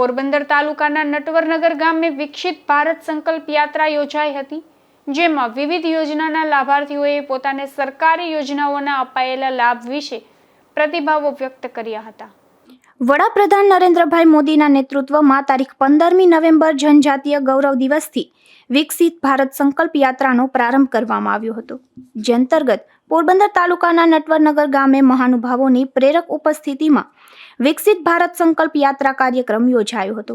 પોરબંદર તાલુકાના નટવરનગર ગામે વિકસિત ભારત સંકલ્પ યાત્રા યોજાઈ હતી, જેમાં વિવિધ યોજનાના લાભાર્થીઓએ પોતાને સરકારી યોજનાઓના અપાયેલા લાભ વિશે પ્રતિભાવો વ્યક્ત કર્યા હતા. વડાપ્રધાન નરેન્દ્રભાઈ મોદીના નેતૃત્વમાં તારીખ પંદરમી નવેમ્બર જનજાતીય ગૌરવ દિવસથી વિકસિત ભારત સંકલ્પ યાત્રાનો પ્રારંભ કરવામાં આવ્યો હતો, જે અંતર્ગત પોરબંદર તાલુકાના નટવરનગર ગામે મહાનુભાવોની પ્રેરક ઉપસ્થિતિમાં વિકસિત ભારત સંકલ્પ યાત્રા કાર્યક્રમ યોજાયો હતો.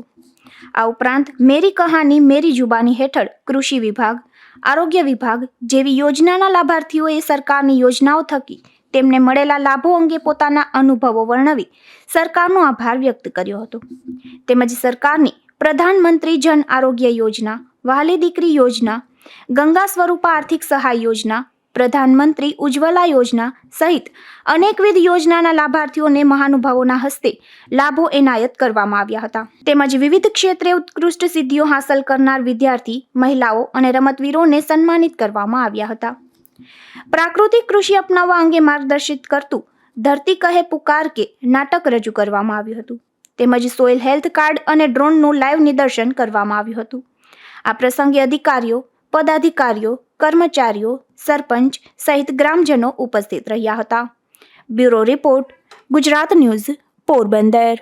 આ ઉપરાંત મેરી કહાની મેરી જુબાની હેઠળ કૃષિ વિભાગ, આરોગ્ય વિભાગ જેવી યોજનાના લાભાર્થીઓએ સરકારની યોજનાઓ થકી તેમને મળેલા લાભો અંગે પોતાના અનુભવો વર્ણવી સરકારનો આભાર વ્યક્ત કર્યો હતો. તેમજ સરકારની પ્રધાનમંત્રી જન આરોગ્ય યોજના વહાલી દીકરી યોજના, ગંગા સ્વરૂપા આર્થિક સહાય યોજના પ્રધાનમંત્રી ઉજ્જવલા યોજના સહિત અનેકવિધ યોજનાના લાભાર્થીઓને મહાનુભાવોના હસ્તે લાભો એનાયત કરવામાં આવ્યા હતા. તેમજ વિવિધ ક્ષેત્રે ઉત્કૃષ્ટ સિદ્ધિઓ હાંસલ કરનાર વિદ્યાર્થી, મહિલાઓ અને રમતવીરોને સન્માનિત કરવામાં આવ્યા હતા. પ્રાકૃતિક કૃષિ અપનાવવા અંગે માર્ગદર્શિત કરતું ધરતી કહે પુકાર કે નાટક રજૂ કરવામાં આવ્યું હતું. તેમજ સોઇલ હેલ્થ કાર્ડ અને ડ્રોનનું લાઈવ નિદર્શન કરવામાં આવ્યું હતું. આ પ્રસંગે અધિકારીઓ, પદાધિકારીઓ કર્મચારીઓ સરપંચ સહિત ગ્રામજનો ઉપસ્થિત રહ્યા હતા. Bureau report Gujarat news Porbandar.